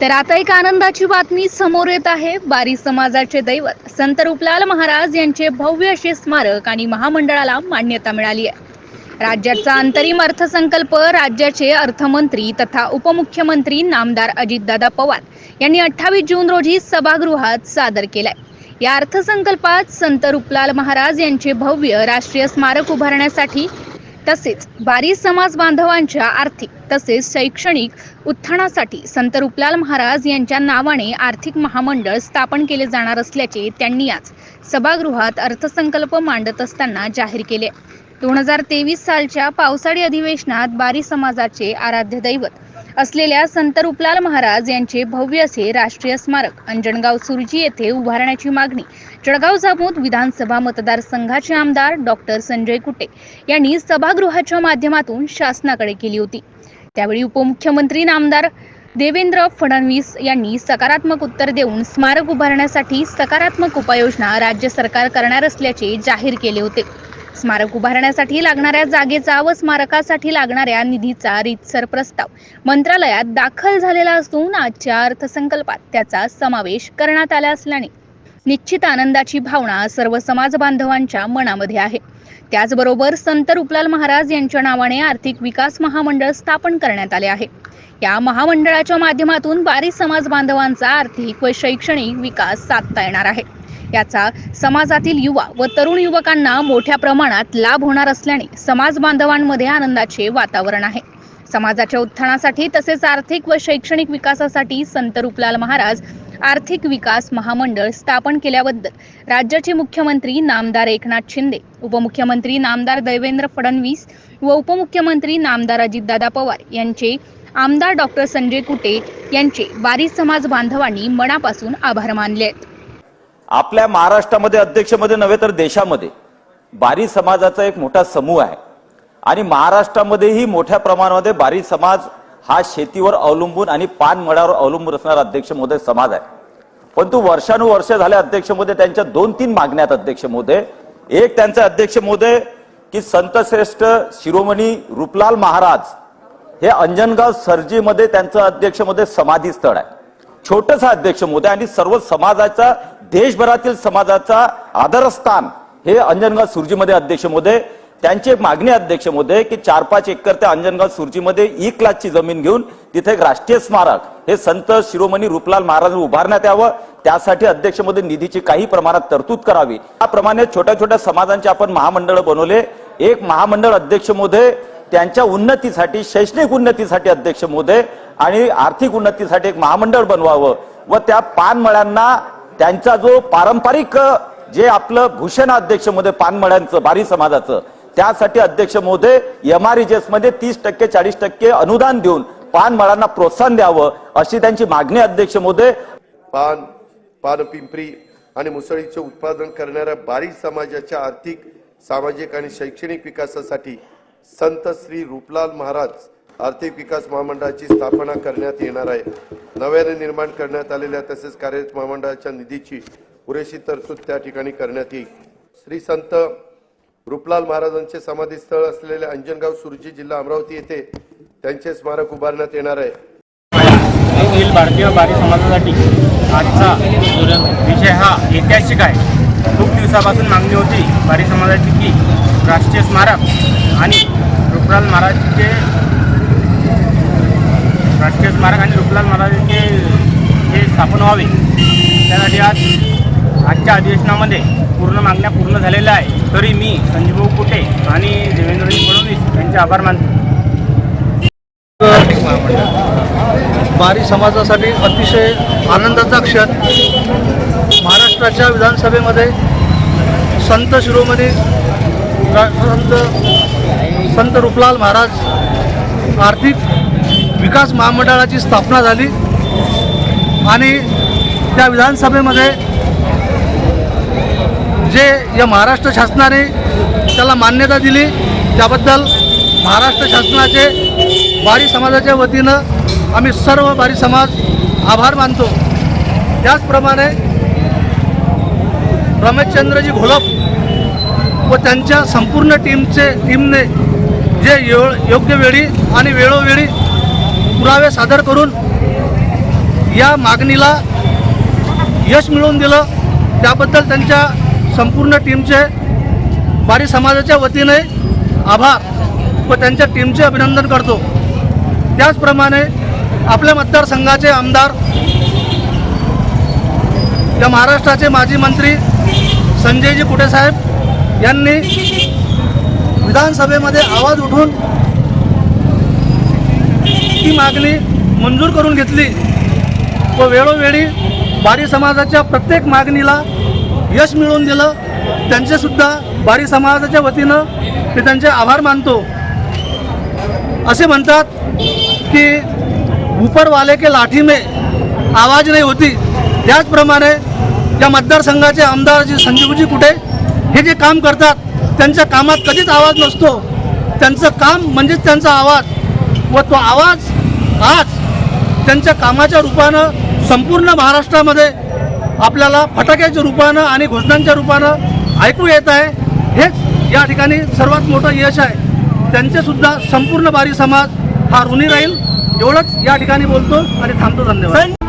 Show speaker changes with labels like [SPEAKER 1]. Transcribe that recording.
[SPEAKER 1] तर आता एक आनंदाची बातमी समोर येत आहे. बारी समाजाचे दैवत संत रूपलाल महाराज यांचे भव्य असे स्मारक आणि महामंडळाला मान्यता मिळाली आहे. राज्याचा अंतरिम अर्थसंकल्प राज्याचे अर्थमंत्री तथा उपमुख्यमंत्री नामदार अजितदादा पवार यांनी अठ्ठावीस जून रोजी सभागृहात सादर केलाय. या अर्थसंकल्पात संत रूपलाल महाराज यांचे भव्य राष्ट्रीय स्मारक उभारण्यासाठी तसेच बारी समाज बांधवांच्या आर्थिक तसेच शैक्षणिक उत्थानासाठी संत रुपलाल महाराज यांच्या नावाने आर्थिक महामंडळ स्थापन केले जाणार असल्याचे त्यांनी आज सभागृहात अर्थसंकल्प मांडत असताना जाहीर केले. दोन हजार तेवीस सालच्या पावसाळी अधिवेशनात बारी समाजाचे आराध्य दैवत असलेल्या संत रुपलाल महाराज यांचे भव्य असे राष्ट्रीय स्मारक अंजणगाव सुरजी येथे उभारण्याची मागणी. जळगाव जामोद विधानसभा मतदारसंघाचे आमदार डॉक्टर संजय कुटे यांनी सभागृहाच्या माध्यमातून शासनाकडे केली होती. त्यावेळी उपमुख्यमंत्री नामदार देवेंद्र फडणवीस यांनी सकारात्मक उत्तर देऊन स्मारक उभारण्यासाठी सकारात्मक उपाययोजना राज्य सरकार करणार असल्याचे जाहीर केले होते. स्मारक उभारण्यासाठी लागणाऱ्या जागेचा व स्मारकासाठी लागणाऱ्या निधीचा रीतसर प्रस्ताव मंत्रालयात दाखल झालेला असून आजच्या अर्थसंकल्पात त्याचा समावेश करण्यात आला असल्याने निश्चित आनंदाची भावना सर्व समाज बांधवांच्या मनामध्ये आहे. त्याचबरोबर संत रुपलाल महाराज यांच्या नावाने आर्थिक विकास महामंडळ स्थापन करण्यात आले आहे. या महामंडळाच्या माध्यमातून बारी समाज बांधवांचा आर्थिक व शैक्षणिक विकास साधता येणार आहे. याचा समाजातील युवा व तरुण युवकांना मोठ्या प्रमाणात लाभ होणार असल्याने समाज बांधवांमध्ये आनंदाचे वातावरण आहे. समाजाच्या उत्थानासाठी तसेच आर्थिक व शैक्षणिक विकासासाठी संत रुपलाल महाराज आर्थिक विकास महामंडळ स्थापन केल्याबद्दल राज्याचे मुख्यमंत्री नामदार एकनाथ शिंदे उपमुख्यमंत्री नामदार देवेंद्र फडणवीस व उपमुख्यमंत्री नामदार अजितदादा पवार यांचे आमदार डॉक्टर संजय कुटे यांचे बारी समाज बांधवांनी मनापासून आभार मानले आहेत.
[SPEAKER 2] आपल्या महाराष्ट्रामध्ये अध्यक्षमध्ये नव्हे तर देशामध्ये बारी समाजाचा एक मोठा समूह आहे. आणि महाराष्ट्रामध्येही मोठ्या प्रमाणामध्ये बारी समाज हा शेतीवर अवलंबून आणि पानमळावर अवलंबून असणारा अध्यक्ष महोदय समाज आहे. परंतु वर्षानुवर्ष झाले अध्यक्ष महोदय त्यांच्या दोन तीन मागण्यात अध्यक्ष महोदय एक त्यांचे अध्यक्ष महोदय की संतश्रेष्ठ शिरोमणी रूपलाल महाराज हे अंजनगाव सर्जीमध्ये त्यांचं अध्यक्षमध्ये समाधी स्थळ आहे. छोटस अध्यक्ष महोदय आणि सर्व समाजाचा देशभरातील समाजाचा आदरस्थान हे अंजनगाव सुरजीमध्ये अध्यक्ष महोदय त्यांची एक मागणी अध्यक्ष महोदय की चार पाच एकर त्या अंजनगाव सुरजीमध्ये ई क्लासची जमीन घेऊन तिथे एक राष्ट्रीय स्मारक हे संत शिरोमणी रूपलाल महाराज उभारण्यात यावं. त्यासाठी अध्यक्ष महोदय निधीची काही प्रमाणात तरतूद करावी. त्याप्रमाणे छोट्या छोट्या समाजांचे आपण महामंडळ बनवले. एक महामंडळ अध्यक्षमध्ये त्यांच्या उन्नतीसाठी शैक्षणिक उन्नतीसाठी अध्यक्ष मोदे आणि आर्थिक उन्नतीसाठी एक महामंडळ बनवावं व त्या पानमळ्यांना त्यांचा जो पारंपरिक जे आपलं भूषण अध्यक्षमध्ये पानमळ्यांचं बारी समाजाचं त्यासाठी अध्यक्ष महोदय एममध्ये तीस टक्के चाळीस टक्के अनुदान देऊन पानमळांना प्रोत्साहन द्यावं अशी त्यांची मागणी अध्यक्ष महोदय.
[SPEAKER 3] पान पान पिंपरी आणि मुसळीचे उत्पादन करणाऱ्या बारीक समाजाच्या आर्थिक सामाजिक आणि शैक्षणिक विकासासाठी संत श्री रूपलाल महाराज आर्थिक विकास महामंडळाची स्थापना करण्यात येणार आहे. नव्याने निर्माण करण्यात आलेल्या तसेच कार्यरत महामंडळाच्या निधीची पुरेशी तरतूद त्या ठिकाणी करण्यात येईल. श्री संत रूपलाल महाराजांचे समाधीस्थळ असलेले अंजनगाव सुरजी जिल्हा अमरावती येथे त्यांचे स्मारक उभारण्यात येणार आहे.
[SPEAKER 4] अखिल भारतीय बारी समाजासाठी आजचा विषय हा ऐतिहासिक आहे. खूप दिवसापासून मागणी होती बारी समाजाची की राष्ट्रीय स्मारक आणि रुपलाल महाराजचे राष्ट्रीय स्मारक आणि रुपलाल महाराजांचे हे स्थापन व्हावे. त्यासाठी आज आजच्या अधिवेशनामध्ये पूर्ण मागण्या पूर्ण झालेल्या आहे तरी मी संजीवभाऊ कुटे आणि देवेंद्रजी फडणवीस यांचे आभार मानतो.
[SPEAKER 5] बारी समाजासाठी अतिशय आनंदाचा क्षण. महाराष्ट्राच्या विधानसभेमध्ये संत शिरोमणी संत संत रूपलाल महाराज आर्थिक विकास महामंडळाची स्थापना झाली आणि त्या विधानसभेमध्ये जे या महाराष्ट्र शासनाने त्याला मान्यता दिली त्याबद्दल महाराष्ट्र शासनाचे बारी समाजाच्या वतीनं आम्ही सर्व बारी समाज आभार मानतो. त्याचप्रमाणे रमेशचंद्रजी घोलप व त्यांच्या संपूर्ण टीमचे टीमने जे यो योग्य वेळी आणि वेळोवेळी पुरावे सादर करून या मागणीला यश मिळवून दिलं त्याबद्दल त्यांच्या संपूर्ण टीमचे बारी समाजाच्या वतीने आभार व त्यांच्या टीमचे अभिनंदन करतो. त्याचप्रमाणे आपल्या मतदारसंघाचे आमदार या महाराष्ट्राचे माजी मंत्री संजयजी कुटेसाहेब यांनी विधानसभेमध्ये आवाज उठून ती मागणी मंजूर करून घेतली व वेळोवेळी बारी समाजाच्या प्रत्येक मागणीला यश मिळवून दिलं. त्यांचेसुद्धा बारी समाजाच्या वतीनं मी त्यांचे आभार मानतो. असे म्हणतात की उपरवाले के लाठी में आवाज नाही होती. त्याचप्रमाणे या मतदारसंघाचे आमदार जे संजीवजी कुठे हे जे काम करतात त्यांच्या कामात कधीच आवाज नसतो. त्यांचं काम म्हणजेच त्यांचा आवाज. व तो आवाज आज त्यांच्या कामाच्या रूपानं संपूर्ण महाराष्ट्रामध्ये आपल्याला फटाक्याच्या रूपानं आणि घोषणांच्या रूपानं ऐकू येत आहे. हेच या ठिकाणी सर्वात मोठं यश आहे. त्यांचेसुद्धा संपूर्ण बारी समाज हा ऋणी राहील. एवढंच या ठिकाणी बोलतो आणि थांबतो. धन्यवाद.